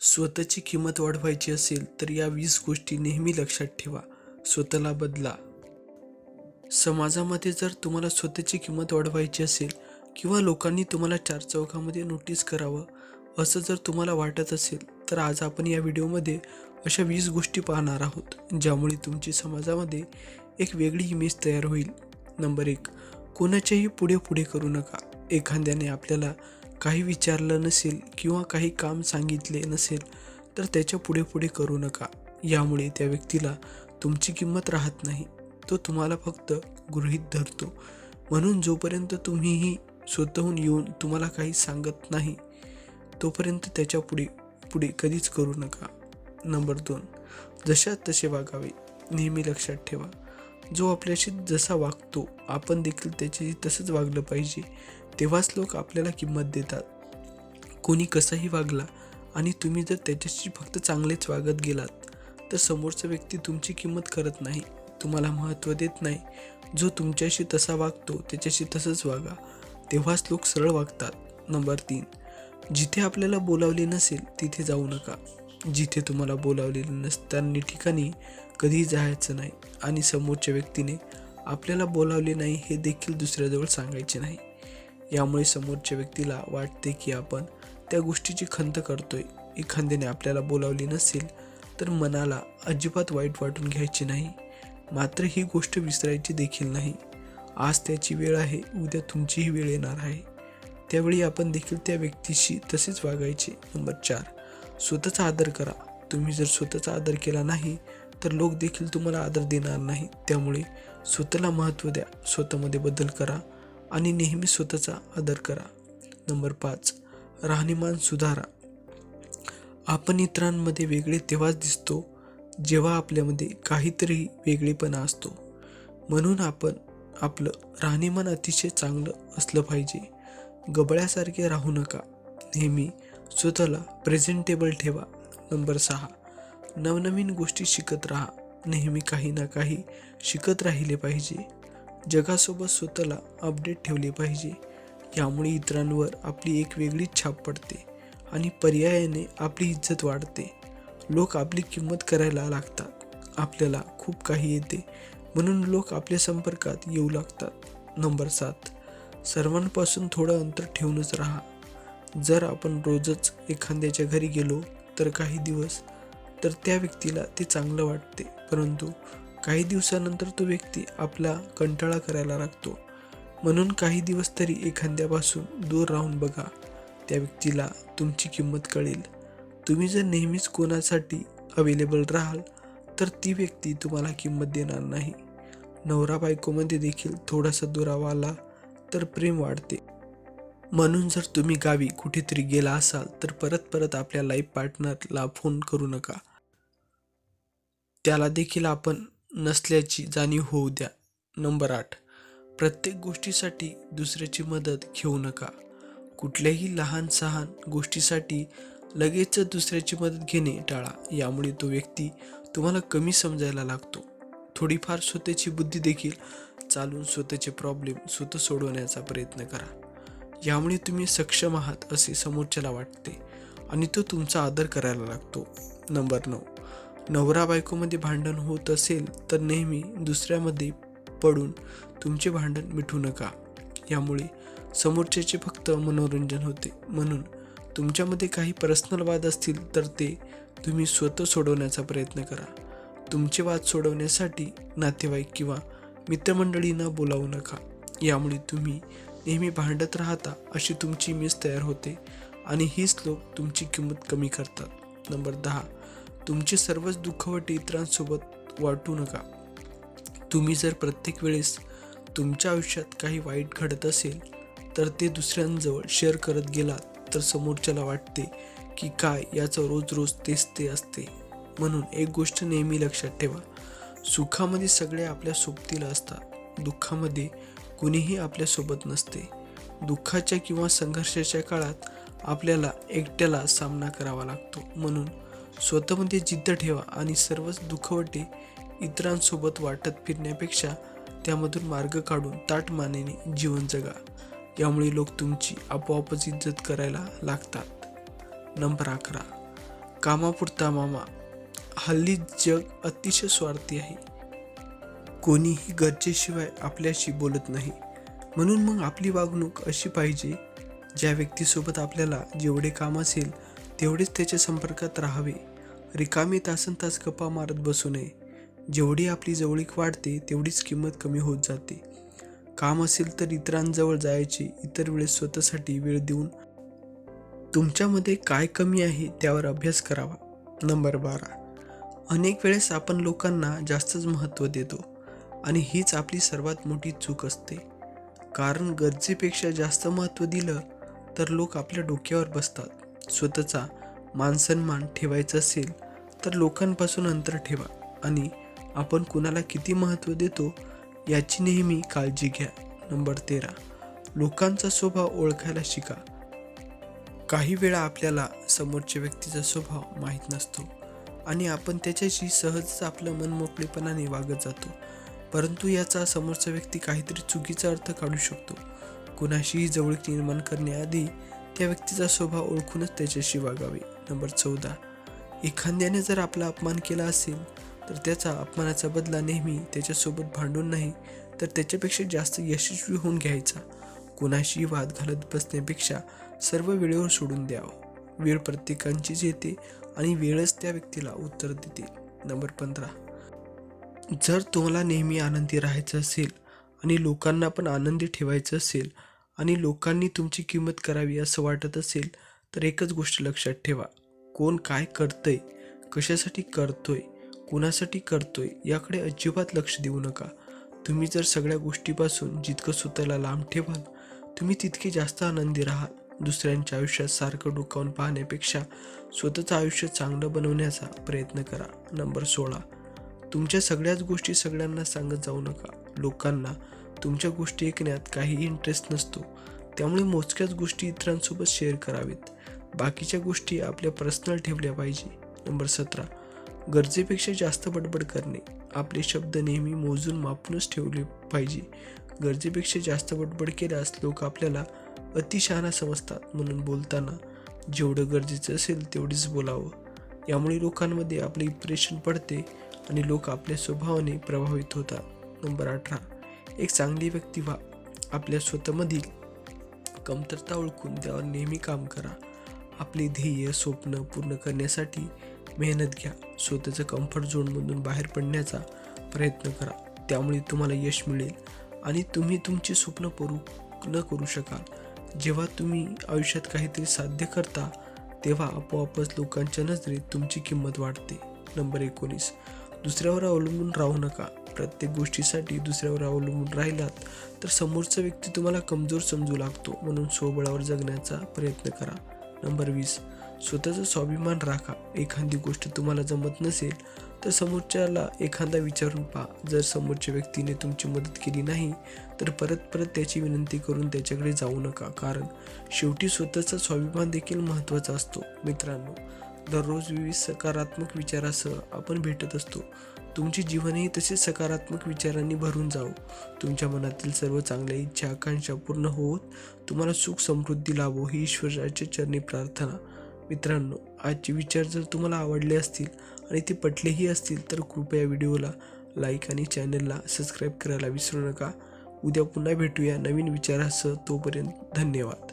स्वतःची किंमत वाढवायची असेल तर या वीस गोष्टी नेहमी लक्षात ठेवा. स्वतःला बदला. समाजामध्ये जर तुम्हाला स्वतःची किंमत वाढवायची असेल किंवा लोकांनी तुम्हाला चार चौकामध्ये नोटीस करावं असं जर तुम्हाला वाटत असेल तर आज आपण या व्हिडिओमध्ये अशा वीस गोष्टी पाहणार आहोत ज्यामुळे तुमची समाजामध्ये एक वेगळी इमेज तयार होईल. नंबर एक कोणाच्याही पुढे पुढे करू नका. एखाद्याने आपल्याला काही विचारलं नसेल किंवा काही काम सांगितले नसेल तर त्याच्या पुढे पुढे करू नका. यामुळे त्या व्यक्तीला तुमची किंमत राहत नाही. तो तुम्हाला फक्त गृहीत धरतो. म्हणून जोपर्यंत तुम्हीही स्वतःहून येऊन तुम्हाला काही सांगत नाही तोपर्यंत त्याच्या पुढे पुढे कधीच करू नका. नंबर दोन. जशा तसे वागावे. नेहमी लक्षात ठेवा. जो आपल्याशी जसा वागतो आपण देखील त्याच्याशी तसंच वागलं पाहिजे. तेव्हाच लोक आपल्याला किंमत देतात. कोणी कसाही वागला आणि तुम्ही जर त्याच्याशी फक्त चांगलेच वागत गेलात तर समोरचा व्यक्ती तुमची किंमत करत नाही तुम्हाला महत्त्व देत नाही. जो तुमच्याशी तसा वागतो त्याच्याशी तसंच वागा. तेव्हाच लोक सरळ वागतात. नंबर तीन जिथे आपल्याला बोलावले नसेल तिथे जाऊ नका. जिथे तुम्हाला बोलावलेले नसताना ठिकाणी कधीही जायचं नाही आणि समोरच्या व्यक्तीने आपल्याला बोलावले नाही हे देखील दुसऱ्याजवळ सांगायचे नाही. यामुळे समोरच्या व्यक्तीला वाटते की आपण त्या गोष्टीची खंत करतोय. एखाद्याने आपल्याला बोलावली नसेल तर मनाला अजिबात वाईट वाटून घ्यायची नाही. मात्र ही गोष्ट विसरायची देखील नाही. आज त्याची वेळ आहे उद्या तुमचीही वेळ येणार आहे. त्यावेळी आपण देखील त्या व्यक्तीशी तसेच वागायचे. नंबर चार. स्वतःचा आदर करा. तुम्ही जर स्वतःचा आदर केला नाही तर लोक देखील तुम्हाला आदर देणार नाही त्यामुळे स्वतःला महत्त्व द्या. स्वतःमध्ये बदल करा. आणि नेहमी स्वतःचा आदर करा. नंबर पाच राहणीमान सुधारा. आपण इतरांमध्ये वेगळे तेव्हाच दिसतो जेव्हा आपल्यामध्ये काहीतरी वेगळेपणा असतो. म्हणून आपण आपलं राहणीमान अतिशय चांगलं असलं पाहिजे. गबळ्यासारखे राहू नका. नेहमी स्वतःला प्रेझेंटेबल ठेवा. नंबर सहा नवनवीन गोष्टी शिकत राहा. नेहमी काही ना काही शिकत राहिले पाहिजे. जगासोबत स्वतःला अपडेट ठेवले पाहिजे. यामुळे इतरांवर आपली एक वेगळीच छाप पडते आणि पर्यायाने आपली इज्जत वाढते. लोक आपली किंमत करायला लागतात. आपल्याला खूप काही येते. म्हणून लोक आपल्या संपर्कात येऊ लागतात. नंबर सात सर्वांपासून थोडं अंतर ठेवूनच राहा. जर आपण रोजच एखाद्याच्या घरी गेलो तर काही दिवस तर त्या व्यक्तीला ते चांगलं वाटते. परंतु काही दिवसानंतर तो व्यक्ती आपला कंटाळा करायला लागतो. म्हणून काही दिवस तरी एखाद्यापासून दूर राहून बघा. त्या व्यक्तीला तुमची किंमत कळेल. तुम्ही जर नेहमीच कोणासाठी अवेलेबल राहाल तर ती व्यक्ती तुम्हाला किंमत देणार नाही. नवरा बायकोमध्ये देखील थोडासा दुरावा आला तर प्रेम वाढते. म्हणून जर तुम्ही गावी कुठेतरी गेला असाल तर परत परत आपल्या लाईफ पार्टनरला फोन करू नका. त्याला देखील आपण नसल्याची जाणीव होऊ द्या. नंबर आठ. प्रत्येक गोष्टीसाठी दुसऱ्याची मदत घेऊ नका. कुठल्याही लहान सहान गोष्टीसाठी लगेच दुसऱ्याची मदत घेणे टाळा. यामुळे तो व्यक्ती तुम्हाला कमी समजायला लागतो. थोडीफार स्वतःची बुद्धी देखील चालून स्वतःचे प्रॉब्लेम स्वतः सोडवण्याचा प्रयत्न करा. यामुळे तुम्ही सक्षम आहात असे समोरच्याला वाटते आणि तो तुमचा आदर करायला लागतो. नंबर नऊ. नवरा बायकोमध्ये भांडण होत असेल तर नेहमी दुसऱ्यामध्ये पडून तुमचे भांडण मिटू नका. यामुळे समोरच्याचे फक्त मनोरंजन होते. म्हणून तुमच्यामध्ये काही पर्सनल वाद असतील तर ते तुम्ही स्वतः सोडवण्याचा प्रयत्न करा. तुमचे वाद सोडवण्यासाठी नातेवाईक किंवा मित्रमंडळींना बोलावू नका. यामुळे तुम्ही नेहमी भांडत राहता अशी तुमची मिस तयार होते आणि हीच लोक तुमची किंमत कमी करतात. नंबर दहा. तुमचे सर्वच दुःखवटे इतरांसोबत वाटू नका. तुम्ही जर प्रत्येक वेळेस तुमच्या आयुष्यात काही वाईट घडत असेल तर ते दुसऱ्यांजवळ शेअर करत गेलात तर समोरच्याला वाटते की काय याचं रोज रोज तेच ते असते. म्हणून एक गोष्ट नेहमी लक्षात ठेवा. सुखामध्ये सगळे आपल्या सोबतीला असतात. दुःखामध्ये कुणीही आपल्यासोबत नसते. दुःखाच्या किंवा संघर्षाच्या काळात आपल्याला एकट्याला सामना करावा लागतो. म्हणून स्वतःमध्ये जिद्द ठेवा आणि सर्वच दुःखवटे इतरांसोबत वाटत फिरण्यापेक्षा त्यामधून मार्ग काढून ताट मानेने जीवन जगा. यामुळे लोक तुमची आपोआपच इज्जत करायला लागतात. नंबर अकरा. कामापुरता मामा. हल्ली जग अतिशय स्वार्थी आहे. कोणीही गरजेशिवाय आपल्याशी बोलत नाही. म्हणून मग आपली वागणूक अशी पाहिजे ज्या व्यक्तीसोबत आपल्याला जेवढे काम असेल तेवढेच त्याच्या संपर्कात राहावे. रिकामी तासन तास गप्पा मारत बसू नये. जेवढी आपली जवळीक वाढते तेवढीच किंमत कमी होत जाते. काम असेल तर इतरांजवळ जायचे इतर वेळेस स्वतःसाठी वेळ देऊन तुमच्यामध्ये काय कमी आहे त्यावर अभ्यास करावा. नंबर बारा. अनेक वेळेस आपण लोकांना जास्तच महत्त्व देतो आणि हीच आपली सर्वात मोठी चूक असते. कारण गरजेपेक्षा जास्त महत्त्व दिलं तर लोक आपल्या डोक्यावर बसतात. स्वतःचा मानसन्मान ठेवायचा असेल तर लोकांपासून अंतर ठेवा आणि आपण कुणाला किती महत्त्व देतो याची नेहमी काळजी घ्या. नंबर तेरा. लोकांचा स्वभाव ओळखायला शिका. काही वेळा आपल्याला समोरच्या व्यक्तीचा स्वभाव माहीत नसतो आणि आपण त्याच्याशी सहजच आपलं मन मोकळेपणाने वागत जातो. परंतु याचा समोरचा व्यक्ती काहीतरी चुकीचा अर्थ काढू शकतो. कुणाशीही जवळीक निर्माण करण्याआधी त्या व्यक्तीचा स्वभाव ओळखूनच त्याच्याशी वागावे. नंबर चौदा. एखाद्याने जर आपला अपमान केला असेल तर त्याचा अपमानाचा बदला नेहमी त्याच्यासोबत भांडून नाही तर त्याच्यापेक्षा जास्त यशस्वी होऊन घ्यायचा. कुणाशी वाद घालत बसण्यापेक्षा सर्व वेळेवर सोडून द्यावं. वेळ प्रत्येकांचीच येते आणि वेळच त्या व्यक्तीला उत्तर देते. नंबर पंधरा. जर तुम्हाला नेहमी आनंदी राहायचं असेल आणि लोकांना पण आनंदी ठेवायचं असेल आणि लोकांनी तुमची किंमत करावी असं वाटत असेल तर एकच गोष्ट लक्षात ठेवा. कोण काय करतंय कशासाठी करतोय कुणासाठी करतोय याकडे अजिबात लक्ष देऊ नका. तुम्ही जर सगळ्या गोष्टीपासून जितकं स्वतःला लांब ठेवाल तुम्ही तितके जास्त आनंदी राहाल. दुसऱ्यांच्या आयुष्यात सारखं डोकावून पाहण्यापेक्षा स्वतःचं आयुष्य चांगलं बनवण्याचा प्रयत्न करा. नंबर सोळा. तुमच्या सगळ्याच गोष्टी सगळ्यांना सांगत जाऊ नका. लोकांना तुमच्या गोष्टी ऐकण्यात काही इंटरेस्ट नसतो. त्यामुळे मोजक्याच गोष्टी इतरांसोबत शेअर करावेत. बाकीच्या गोष्टी आपल्या पर्सनल ठेवल्या पाहिजे. नंबर सतरा. गरजेपेक्षा जास्त बडबड करणे. आपले शब्द नेहमी मोजून मापूनच ठेवले पाहिजे. गरजेपेक्षा जास्त बडबड केल्यास लोक आपल्याला अतिशहाणा समजतात म्हणून बोलताना. जेवढं गरजेचं असेल तेवढीच बोलावं. यामुळे लोकांमध्ये आपले इम्प्रेशन पडते आणि लोक आपल्या स्वभावाने प्रभावित होतात. नंबर अठरा. एक चांगली व्यक्ती व्हा. आपल्या स्वतःमधील कमतरता ओळखून त्यावर नेहमी काम करा. आपले ध्येय स्वप्न पूर्ण करण्यासाठी मेहनत घ्या. स्वतःचं कम्फर्ट झोनमधून बाहेर पडण्याचा प्रयत्न करा. त्यामुळे तुम्हाला यश मिळेल आणि तुम्ही तुमचे स्वप्न पूर्ण करू शकाल. जेव्हा तुम्ही आयुष्यात काहीतरी साध्य करता तेव्हा आपोआपच लोकांच्या नजरेत तुमची किंमत वाढते. नंबर एकोणीस. दुसऱ्यावर अवलंबून राहू नका. प्रत्येक गोष्टीसाठी दुसऱ्यावर अवलंबून राहिलात तर समोरचा व्यक्ती तुम्हाला कमजोर समजू लागतो म्हणून स्वबळावर जगण्याचा प्रयत्न करा. नंबर वीस. स्वतःचा स्वाभिमान राखा. एखादी गोष्ट तुम्हाला जमत नसेल तर समोरच्याला एखादा विचारून पहा. जर समोरच्या व्यक्तीने तुमची मदत केली नाही तर परत परत त्याची विनंती करून त्याच्याकडे जाऊ नका कारण शेवटी स्वतःचा स्वाभिमान देखील महत्त्वाचा असतो मित्रांनो. दररोज विविध सकारात्मक विचारासह आपण भेटत असतो. तुमचे जीवनही तसेच सकारात्मक विचारांनी भरून जावो. तुमच्या मनातील सर्व चांगल्या इच्छा आकांक्षा पूर्ण होत तुम्हाला सुख समृद्धी लाभो ही ईश्वराच्या चरणी प्रार्थना. मित्रांनो आजचे विचार जर तुम्हाला आवडले असतील आणि ते पटलेही असतील तर कृपया व्हिडिओला लाईक आणि चॅनलला सबस्क्राईब करायला विसरू नका. उद्या पुन्हा भेटूया नवीन विचारासह. तोपर्यंत धन्यवाद.